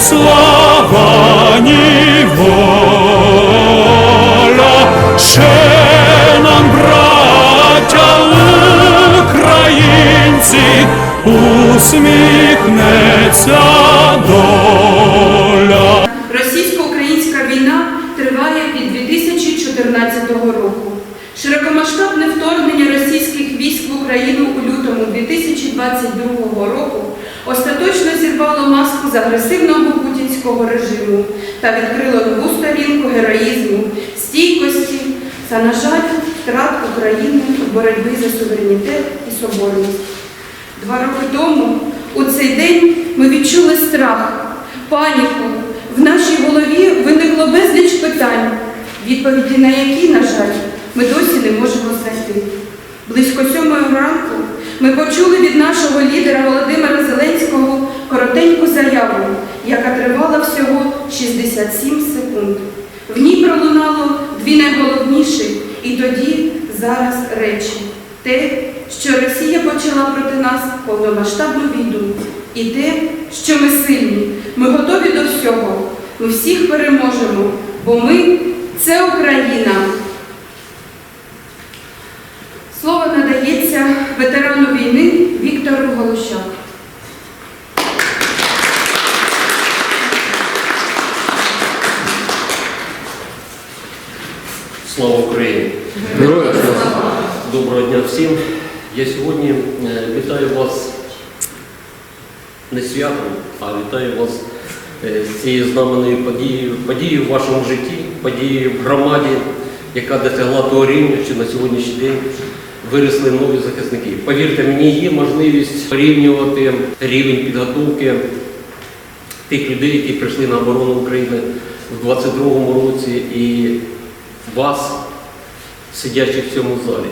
слава, ні воля, ще нам, браття українці, усміхнеться доля. Російсько-українська війна триває від 2014 року. Широкомасштабне вторгнення російських військ в Україну у лютому 2022 року остаточно зірвало маску з агресивного путінського режиму та відкрило нову сторінку героїзму, стійкості та, на жаль, втрат України у боротьбі за суверенітет і соборність. Два роки тому у цей день ми відчули страх, паніку. В нашій голові виникло безліч питань, відповіді на які, на жаль, ми досі не можемо знайти. Близько сьомої ранку ми почули від нашого лідера Володимира Зеленського коротеньку заяву, яка тривала всього 67 секунд. В ній пролунало дві найголовніші і тоді зараз речі. Те, що Росія почала проти нас повномасштабну війну, і те, що ми сильні, ми готові до всього. Ми всіх переможемо, бо ми це Україна. Слово надається ветерану війни Віктору Голощаку. Слава Україні! Героям слава! Доброго дня всім. Я сьогодні е, вітаю вас не святом, а вітаю вас е, з цією знаменною подією, подією в вашому житті, подією в громаді, яка досягла того рівня, що на сьогоднішній день виросли нові захисники. Повірте, мені є можливість порівнювати рівень підготовки тих людей, які прийшли на оборону України в 22-му році, і вас, сидячих в цьому залі.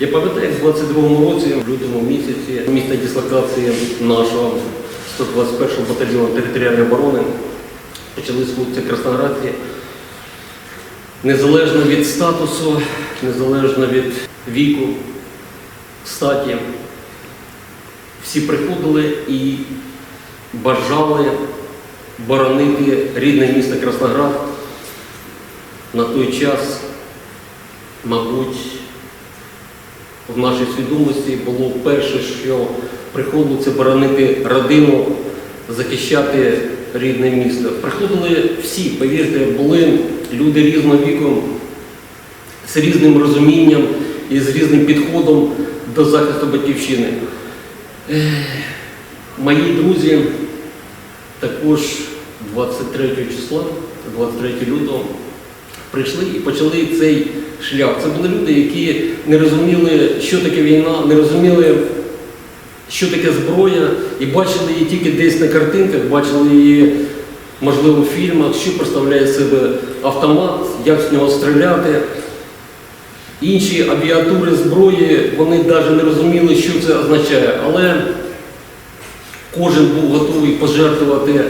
Я пам'ятаю, в 22-му році, в лютому місяці, місце дислокації нашого 121-го батальйону територіальної оборони почали хлопці Красноградці. Незалежно від статусу, незалежно від віку, статі, всі приходили і бажали боронити рідне місто Красноград. На той час, мабуть, в нашій свідомості було перше, що приходило це боронити родину, захищати рідне місто. Приходили всі, повірте, були люди різного віку, з різним розумінням і з різним підходом до захисту батьківщини. Мої друзі також 23 числа, 23 лютого, прийшли і почали цей шлях. Це були люди, які не розуміли, що таке війна, не розуміли, що таке зброя, і бачили її тільки десь на картинках, бачили її, можливо, в фільмах, що представляє себе автомат, як з нього стріляти. Інші абіатури зброї, вони навіть не розуміли, що це означає. Але кожен був готовий пожертвувати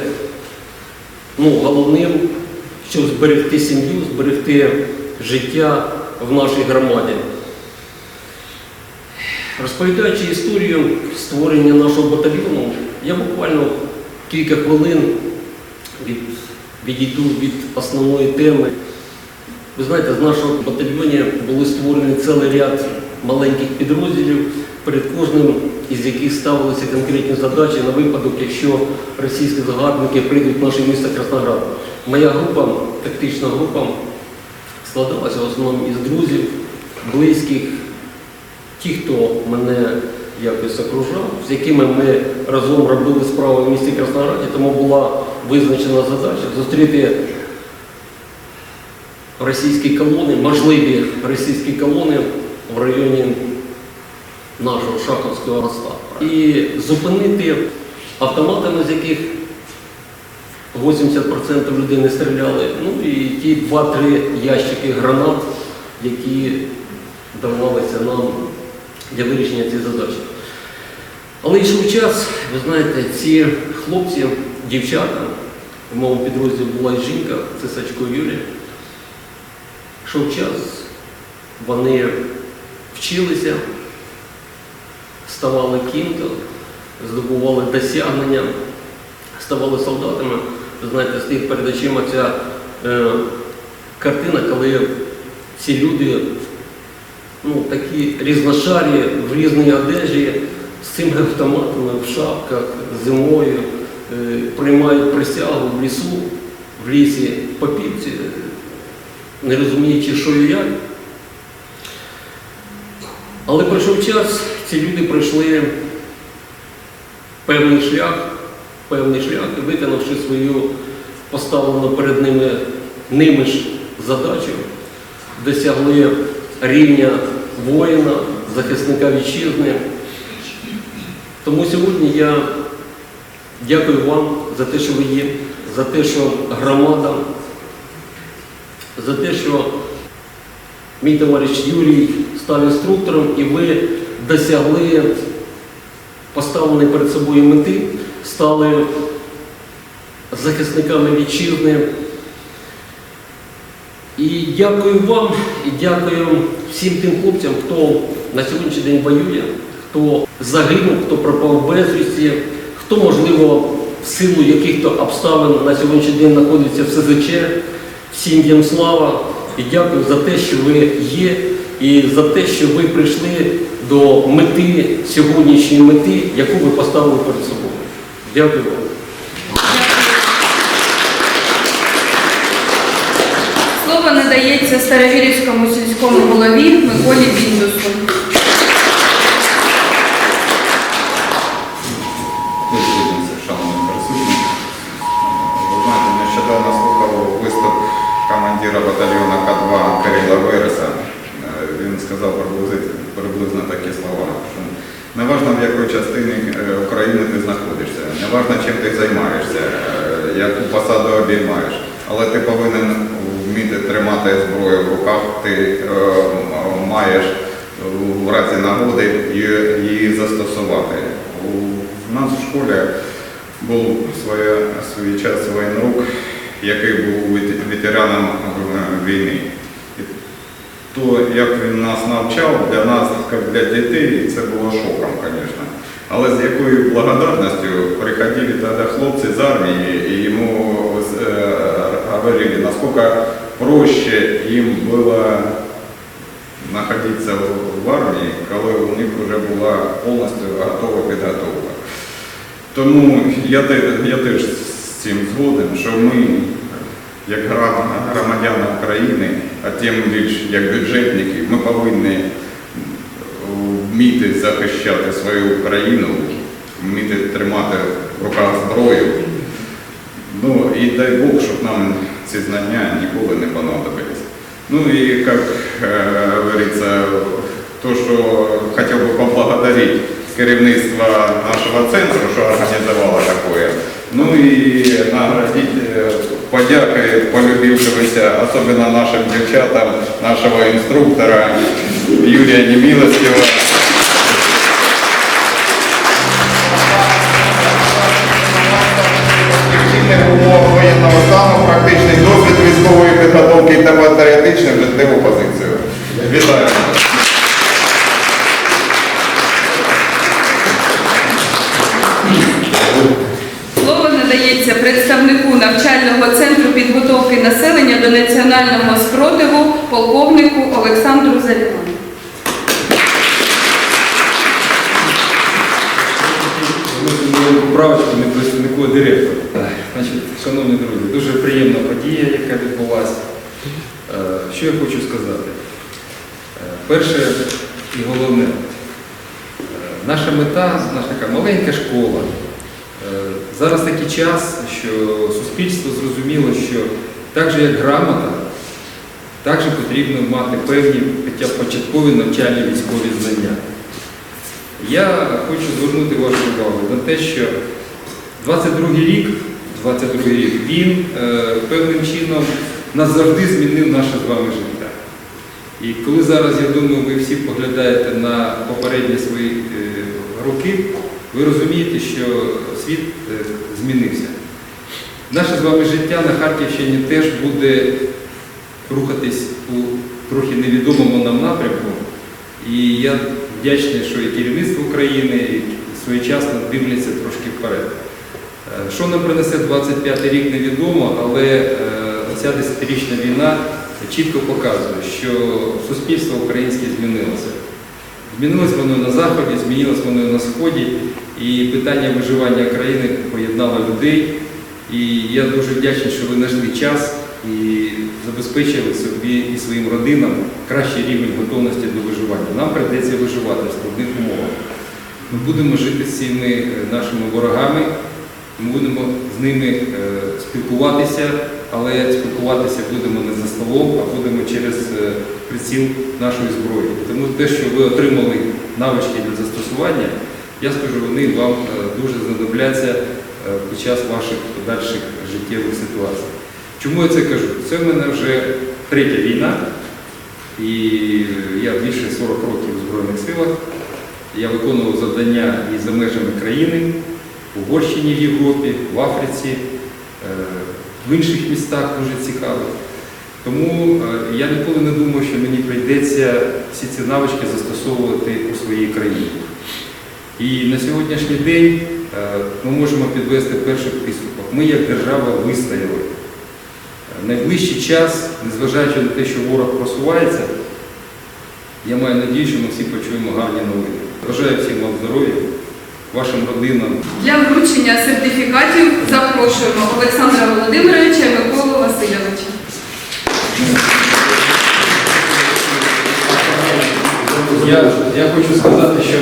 ну, головним, щоб зберегти сім'ю, зберегти життя в нашій громаді. Розповідаючи історію створення нашого батальйону, я буквально кілька хвилин від, відійду від основної теми. Ви знаєте, з нашого батальйоні були створені цілий ряд маленьких підрозділів, перед кожним із яких ставилися конкретні задачі на випадок, якщо російські загарбники прийдуть в наше місто Красноград. Моя група, тактична група, складалася в основному із друзів, близьких, ті, хто мене якось окружав, з якими ми разом робили справи в місті Краснограді, тому була визначена задача зустріти російські колони, можливі російські колони в районі нашого Шаховського моста. І зупинити автоматами, з яких 80% людей не стріляли, ну і ті 2-3 ящики гранат, які давалися нам для вирішення цієї задачі. Але йшов час, ви знаєте, ці хлопці, дівчата, в моєму підрозділі була і жінка, це Сачко Юрій. Йшов час, вони вчилися, ставали ким-то, здобували досягнення, ставали солдатами. Знаєте, стоїть перед очима ця е, картина, коли ці люди ну, такі різношарі в різній одежі, з цими автоматами в шапках зимою е, приймають присягу в лісу, в лісі по піпці, не розуміючи, що і як. Але пройшов час, ці люди пройшли певний шлях, певний шлях і свою поставлену перед ними ними ж задачу, досягли рівня воїна, захисника вітчизни. Тому сьогодні я дякую вам за те, що ви є, за те, що громада, за те, що мій товариш Юрій став інструктором, і ви досягли поставленої перед собою мети, стали захисниками вітчизни. І дякую вам, і дякую всім тим хлопцям, хто на сьогоднішній день воює, хто загинув, хто пропав безвісті, хто, можливо, в силу яких-то обставин на сьогоднішній день знаходиться в СЗЧ. Всім їм слава і дякую за те, що ви є, і за те, що ви прийшли до мети, сьогоднішньої мети, яку ви поставили перед собою. Дякую вам. Слово надається Старовірівському сільському голові Миколі Біндусу. Батальйону К2 Кирила Вереса. Е, Він сказав приблизно, такі слова, неважно в якій частині е, України ти знаходишся, неважно чим ти займаєшся, е, яку посаду обіймаєш, але ти повинен вміти тримати зброю в руках, ти маєш в разі нагоди її застосувати. У нас в школі був своє, свій час воєнрук, який був ветераном війни. То, як він нас навчав, для нас, як для дітей, це було шоком, звісно. Але з якою благодарністю приходили тоді хлопці з армії і йому е, говорили, наскільки проще їм було знаходитися в- армії, коли у них вже була повністю готова підготовка. Тому я теж з цим згоден, що ми, як громадяни України, а тим більш як бюджетники, ми повинні вміти захищати свою країну, вміти тримати в руках зброю. Ну і дай Бог, щоб нам ці знання ніколи не понадобились. Ну и, как э, говорится, то, что хотел бы поблагодарить керівництво нашего центру, що організувало такое. Ну і наградить е, подякою полюбившегося, особенно нашим дівчатам, нашого інструктора Юрія Немилостєва. Спільних воєнного стану, практичний досвід військової підготовки та патріотичну життєву позицію. До національного спротиву полковнику Олександру Залівану. Поправочку не представнику, а директору. Значить, шановні друзі, дуже приємна подія, яка відбулася. Е, Що я хочу сказати? Е, Перше і головне, е, наша мета, наша така маленька школа. Зараз такий час, що суспільство зрозуміло, що так же як грамота, також потрібно мати певні хоча б початкові навчальні військові знання. Я хочу звернути вашу увагу на те, що 22 рік, 22 рік він е, певним чином назавжди змінив наше з вами життя. І коли зараз, я думаю, ви всі поглядаєте на попередні свої е, роки, ви розумієте, що світ е, змінився. Наше з вами життя на Харківщині теж буде рухатись у трохи невідомому нам напрямку. І я вдячний, що і керівництво України і своєчасно дивляться трошки вперед. Е, Що нам принесе 25 рік, невідомо, але е, ця десятирічна війна чітко показує, що суспільство українське змінилося. Змінилось воно на Заході, змінилось воно на Сході, і питання виживання країни поєднало людей. І я дуже вдячний, що ви знайшли час і забезпечили собі і своїм родинам кращий рівень готовності до виживання. Нам прийдеться виживати в складних умовах. Ми будемо жити з цими е, нашими ворогами, ми будемо з ними е, спілкуватися, але спілкуватися будемо не за столом, а будемо через е, приціл нашої зброї. Тому те, що ви отримали навички для застосування, я скажу, вони вам дуже знадобляться під час ваших подальших життєвих ситуацій. Чому я це кажу? Це в мене вже третя війна, і я більше 40 років в Збройних силах. Я виконував завдання і за межами країни, в Угорщині в Європі, в Африці, е, в інших містах дуже цікаво. Тому е, я ніколи не думав, що мені прийдеться всі ці навички застосовувати у своїй країні. І на сьогоднішній день е, ми можемо підвести перший підсумок. Ми як держава вистояли. Е, Найближчий час, незважаючи на те, що ворог просувається, я маю надію, що ми всі почуємо гарні новини. Бажаю всім вам здоров'я, вашим родинам. Для вручення сертифікатів запрошуємо Олександра Володимировича і Миколу Васильовича. Я, я хочу сказати, що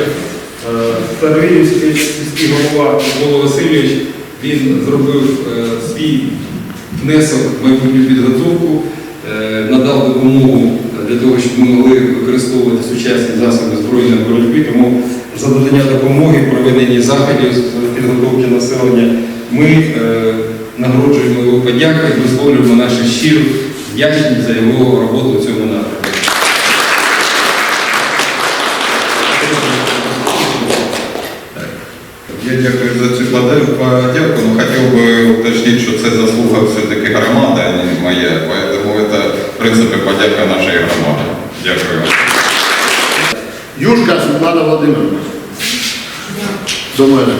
е, сільський голова Микола Васильович він зробив е, свій внесок в майбутню підготовку, е, надав допомогу для того, щоб ми могли використовувати сучасні засоби збройної боротьби. Тому за надання допомоги, проведення заходів з підготовки населення, ми е, нагороджуємо його подякою і висловлюємо нашу щиру вдячність за його роботу у цьому напрямку. Я дякую за цю подя- подяку, но хотел бы уточнить, что це заслуга все-таки громади, а не моя. Поэтому это, в принципе, подяка нашей громади. Дякую. Юшка Світлана Володимирівна. До мене.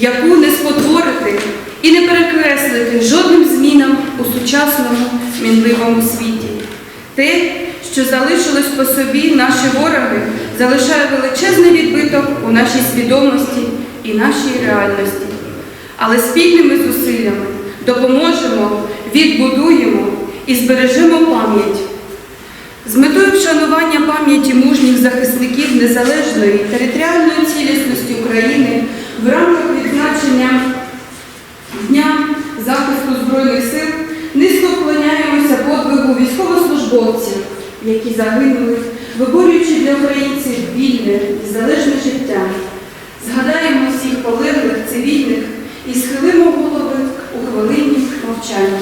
Яку не спотворити і не перекреслити жодним змінам у сучасному мінливому світі. Те, що залишилось по собі наші вороги, залишає величезний відбиток у нашій свідомості і нашій реальності. Але спільними зусиллями допоможемо, відбудуємо і збережемо пам'ять. З метою вшанування пам'яті мужніх захисників незалежної територіальної цілісності України в рамках відзначення Дня захисту Збройних сил низько вклоняємося подвигу військовослужбовців, які загинули, виборюючи для українців вільне і залежне життя. Згадаємо всіх полеглих цивільних і схилимо голови у хвилині мовчання.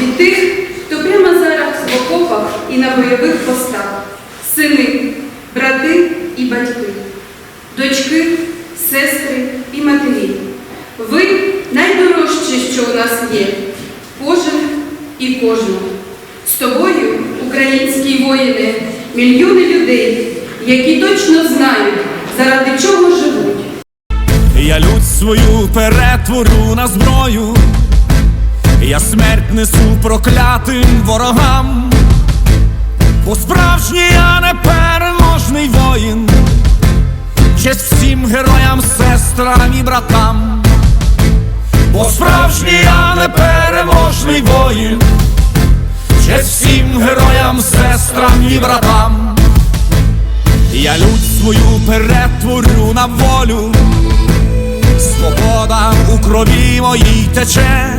Від тих, хто прямо зараз в окопах і на бойових постах, сини, проклятим ворогам, бо справжній я непереможний воїн, честь всім героям, сестрам і братам, бо справжній я непереможний воїн, честь всім героям, сестрам і братам. Я лють свою перетворю на волю. Свобода у крові моїй тече.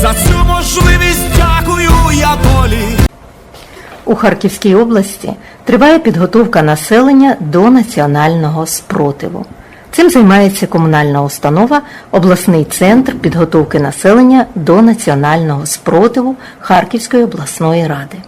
За цю можливість дякую я долі. У Харківській області триває підготовка населення до національного спротиву. Цим займається комунальна установа обласний центр підготовки населення до національного спротиву Харківської обласної ради.